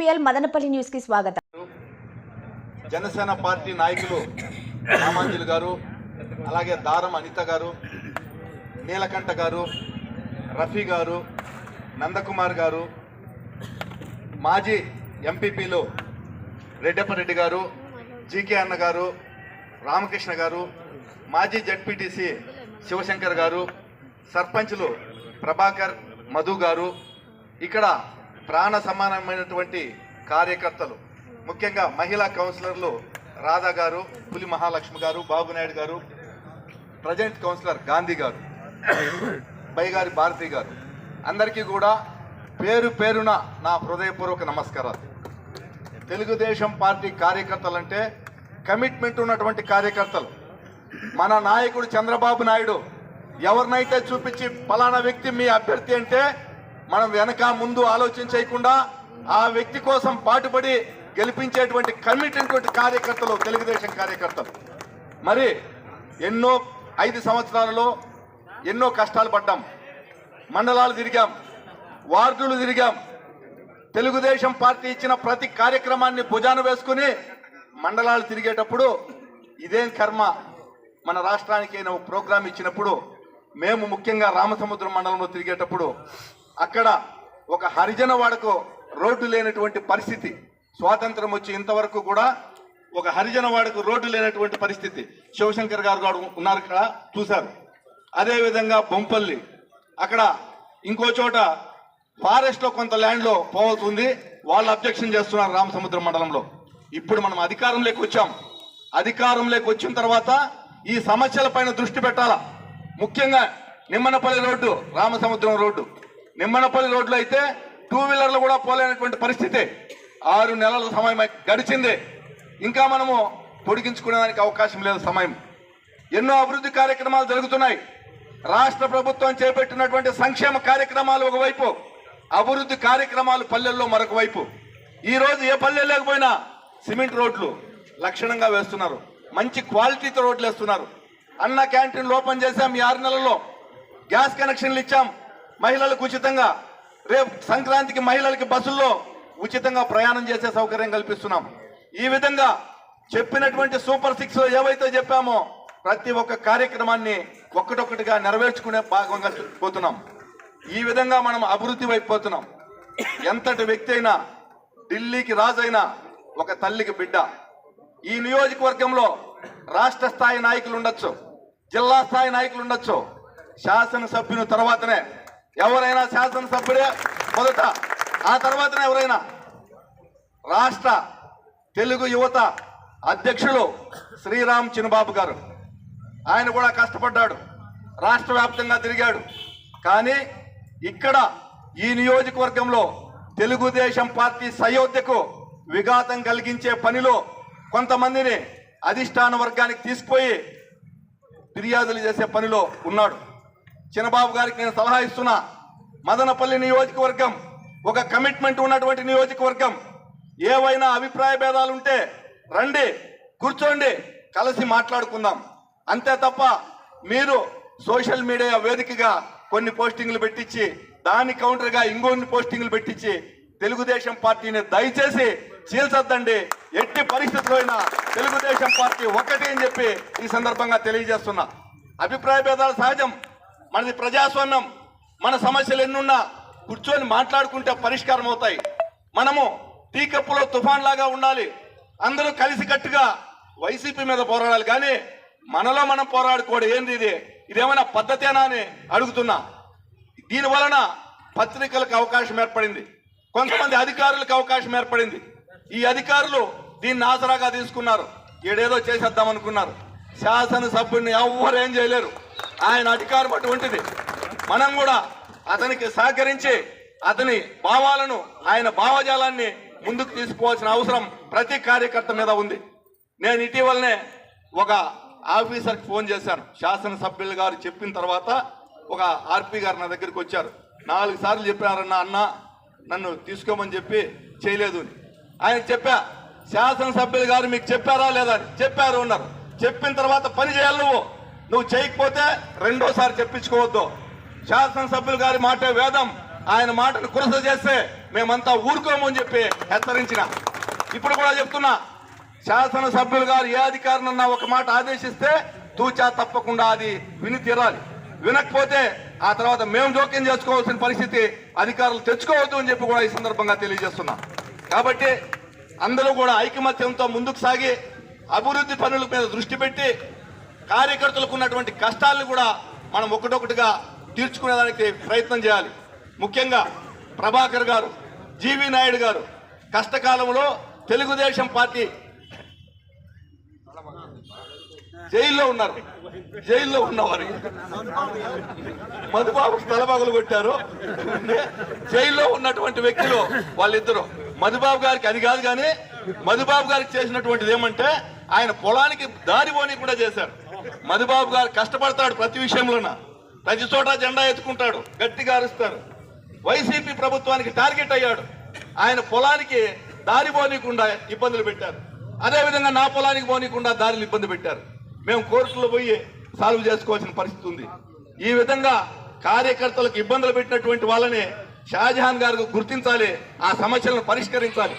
MPL Madanapalle న్యూస్కి స్వాగతం. Janasena party నాయకులు రామాంజలి గారు అలాగే దారం అనిత గారు నీలకంఠ గారు రఫీ గారు నందకుమార్ గారు మాజీ ఎంపీపీలు రెడ్డప్పరెడ్డి గారు జీకే అన్న గారు రామకృష్ణ గారు మాజీ జడ్పీటీసీ శివశంకర్ గారు సర్పంచ్లు ప్రభాకర్ మధు గారు ఇక్కడ ప్రాణ సమానమైనటువంటి కార్యకర్తలు ముఖ్యంగా మహిళా కౌన్సిలర్లు రాధా గారు పులి మహాలక్ష్మి గారు బాబునాయుడు గారు ప్రజెంట్ కౌన్సిలర్ గాంధీ గారు బైగారి భారతి గారు. అందరికీ కూడా పేరు పేరున నా హృదయపూర్వక నమస్కారాలు. తెలుగుదేశం పార్టీ కార్యకర్తలు అంటే కమిట్మెంట్ ఉన్నటువంటి కార్యకర్తలు. మన నాయకుడు చంద్రబాబు నాయుడు ఎవరినైతే చూపించి ఫలానా వ్యక్తి మీ అభ్యర్థి అంటే మనం వెనక ముందు ఆలోచన చేయకుండా ఆ వ్యక్తి కోసం పాటుపడి గెలిపించేటువంటి కమిటెంట్ కార్యకర్తలు తెలుగుదేశం కార్యకర్తలు. మరి ఎన్నో ఐదు సంవత్సరాలలో ఎన్నో కష్టాలు పడ్డాం. మండలాలు తిరిగాం వార్డులు తిరిగాం. తెలుగుదేశం పార్టీ ఇచ్చిన ప్రతి కార్యక్రమాన్ని భుజాన వేసుకుని మండలాలు తిరిగేటప్పుడు ఇదేం కర్మ మన రాష్ట్రానికి అయిన ప్రోగ్రాం ఇచ్చినప్పుడు మేము ముఖ్యంగా రామసముద్రం మండలంలో తిరిగేటప్పుడు అక్కడ ఒక హరిజన వాడకు రోడ్డు లేనటువంటి పరిస్థితి. స్వాతంత్రం వచ్చి ఇంతవరకు కూడా ఒక హరిజన వాడకు రోడ్డు లేనటువంటి పరిస్థితి. శివశంకర్ గారు కూడా ఉన్నారు ఇక్కడ చూశారు. అదేవిధంగా బొంపల్లి. అక్కడ ఇంకో చోట ఫారెస్ట్లో కొంత ల్యాండ్లో లో వాళ్ళు అబ్జెక్షన్ చేస్తున్నారు రామసముద్రం మండలంలో. ఇప్పుడు మనం అధికారంలోకి వచ్చాం. అధికారంలోకి వచ్చిన తర్వాత ఈ సమస్యల పైన దృష్టి పెట్టాలా? ముఖ్యంగా నిమ్మనపల్లి రోడ్డు రామసముద్రం రోడ్డు. నిమ్మనపల్లి రోడ్లో అయితే టూ వీలర్లు కూడా పోలేనటువంటి పరిస్థితి ఆరు నెలల సమయం గడిచింది. ఇంకా మనము పొడిగించుకునేదానికి అవకాశం లేదు సమయం. ఎన్నో అభివృద్ధి కార్యక్రమాలు జరుగుతున్నాయి. రాష్ట్ర ప్రభుత్వం చేపట్టినటువంటి సంక్షేమ కార్యక్రమాలు ఒకవైపు అభివృద్ధి కార్యక్రమాలు పల్లెల్లో మరొక వైపు. ఈరోజు ఏ పల్లె లేకపోయినా సిమెంట్ రోడ్లు లక్షణంగా వేస్తున్నారు. మంచి క్వాలిటీతో రోడ్లు వేస్తున్నారు అన్న క్యాంటీన్లు ఓపెన్ చేశాం ఈ ఆరు నెలల్లో. గ్యాస్ కనెక్షన్లు ఇచ్చాం. మహిళలకు ఉచితంగా రేపు సంక్రాంతికి మహిళలకి బస్సుల్లో ఉచితంగా ప్రయాణం చేసే సౌకర్యం కల్పిస్తున్నాం. ఈ విధంగా చెప్పినటువంటి సూపర్ సిక్స్ ఏవైతే చెప్పామో ప్రతి ఒక్క కార్యక్రమాన్ని ఒక్కటొక్కటిగా నెరవేర్చుకునే భాగంగా పోతున్నాం. ఈ విధంగా మనం అభివృద్ధి అయిపోతున్నాం ఎంతటి వ్యక్తి అయినా ఢిల్లీకి రాజైనా ఒక తల్లికి బిడ్డ. ఈ నియోజకవర్గంలో రాష్ట్ర స్థాయి నాయకులు ఉండొచ్చు జిల్లా స్థాయి నాయకులు ఉండొచ్చు. శాసనసభ్యుని తర్వాతనే ఎవరైనా శాసనసభ్యుడే మొదట ఆ తర్వాతనే ఎవరైనా రాష్ట్ర తెలుగు యువత అధ్యక్షులు శ్రీరామ్ చిన్నబాబు గారు. ఆయన కూడా కష్టపడ్డాడు రాష్ట్ర వ్యాప్తంగా తిరిగాడు. కానీ ఇక్కడ ఈ నియోజకవర్గంలో తెలుగుదేశం పార్టీ సయోధ్యకు విఘాతం కలిగించే పనిలో కొంతమందిని అధిష్టాన వర్గానికి తీసుకుపోయి ఫిర్యాదులు చేసే పనిలో ఉన్నాడు. చిన్నబాబు గారికి నేను సలహా ఇస్తున్నా. మదనపల్లి నియోజకవర్గం ఒక కమిట్మెంట్ ఉన్నటువంటి నియోజకవర్గం. ఏవైనా అభిప్రాయ భేదాలు ఉంటే రండి కూర్చోండి కలిసి మాట్లాడుకుందాం. అంతే తప్ప మీరు సోషల్ మీడియా వేదికగా కొన్ని పోస్టింగ్లు పెట్టించి దాని కౌంటర్గా ఇంకొన్ని పోస్టింగ్లు పెట్టించి తెలుగుదేశం పార్టీని దయచేసి చీల్చొద్దండి. ఎట్టి పరిస్థితులైనా తెలుగుదేశం పార్టీ ఒకటి అని చెప్పి ఈ సందర్భంగా తెలియజేస్తున్నా. అభిప్రాయ భేదాలు సహజం. మనది ప్రజాస్వామ్యం. మన సమస్యలు ఎన్నున్నా కూర్చొని మాట్లాడుకుంటే పరిష్కారం అవుతాయి. మనము టీ కప్పులో తుఫాన్ లాగా ఉండాలి. అందరూ కలిసికట్టుగా వైసీపీ మీద పోరాడాలి. కానీ మనలో మనం పోరాడుకోవడం ఏంది ఇది? ఇదేమైనా పద్ధతేనా అని అడుగుతున్నా. దీని వలన పత్రికలకు అవకాశం ఏర్పడింది. కొంతమంది అధికారులకు అవకాశం ఏర్పడింది. ఈ అధికారులు దీన్ని ఆసరాగా తీసుకున్నారు. ఏడేదో చేసేద్దాం అనుకున్నారు శాసనసభ్యుడిని ఎవ్వరు ఏం చేయలేరు. ఆయన అధికారం అటువంటిది. మనం కూడా అతనికి సహకరించి అతని భావాలను ఆయన భావజాలాన్ని ముందుకు తీసుకోవాల్సిన అవసరం ప్రతి కార్యకర్త మీద ఉంది. నేను ఇటీవలనే ఒక ఆఫీసర్కి ఫోన్ చేశాను. శాసనసభ్యులు గారు చెప్పిన తర్వాత ఒక ఆర్పీ గారు నా దగ్గరికి వచ్చారు. నాలుగు సార్లు చెప్పారన్న అన్న నన్ను తీసుకోమని చెప్పి చేయలేదు ఆయన చెప్పా శాసనసభ్యులు గారు మీకు చెప్పారా లేదా? అని చెప్పారు ఉన్నారు చెప్పిన తర్వాత పని చేయాలి నువ్వు. నువ్వు చేయకపోతే రెండోసారి చెప్పించుకోవద్దు. శాసనసభ్యులు గారి మాట వేదం. ఆయన మాటను కురస చేస్తే మేమంతా ఊరుకోము అని చెప్పి హెచ్చరించిన. ఇప్పుడు కూడా చెప్తున్నా శాసనసభ్యులు గారు ఏ అధికారినన్నా ఒక మాట ఆదేశిస్తే తూచా తప్పకుండా అది విని తీరాలి. వినకపోతే ఆ తర్వాత మేము జోక్యం చేసుకోవాల్సిన పరిస్థితి అధికారులు తెచ్చుకోవద్దు అని చెప్పి కూడా ఈ సందర్భంగా తెలియజేస్తున్నా. కాబట్టి అందరూ కూడా ఐకమత్యంతో ముందుకు సాగి అభివృద్ధి పనుల మీద దృష్టి పెట్టి కార్యకర్తలకు ఉన్నటువంటి కష్టాలను కూడా మనం ఒకటొకటిగా తీర్చుకునేదానికి ప్రయత్నం చేయాలి. ముఖ్యంగా ప్రభాకర్ గారు జీవి నాయుడు గారు కష్టకాలంలో తెలుగుదేశం పార్టీ జైల్లో ఉన్నారు. జైల్లో ఉన్నవారు. మధుబాబు స్థలబాగులు కొట్టారు. జైల్లో ఉన్నటువంటి వ్యక్తులు వాళ్ళిద్దరు. మధుబాబు గారికి అది కాదు కానీ మధుబాబు గారికి చేసినటువంటిది ఏమంటే ఆయన పొలానికి దారి పోనీకుండా చేశారు. మధుబాబు గారు కష్టపడతాడు ప్రతి విషయంలోన. ప్రతి చోట జెండా ఎత్తుకుంటాడు గట్టిగా అరుస్తారు. వైసీపీ ప్రభుత్వానికి టార్గెట్ అయ్యాడు. ఆయన పొలానికి దారి పోనీయకుండా ఇబ్బందులు పెట్టారు. అదేవిధంగా నా పొలానికి పోనీయకుండా దారిని ఇబ్బంది పెట్టారు. మేము కోర్టులో పోయి సాల్వ్ చేసుకోవాల్సిన పరిస్థితి ఉంది. ఈ విధంగా కార్యకర్తలకు ఇబ్బందులు పెట్టినటువంటి వాళ్ళని షాజహాన్ గారు గుర్తించాలి ఆ సమస్యలను పరిష్కరించాలి.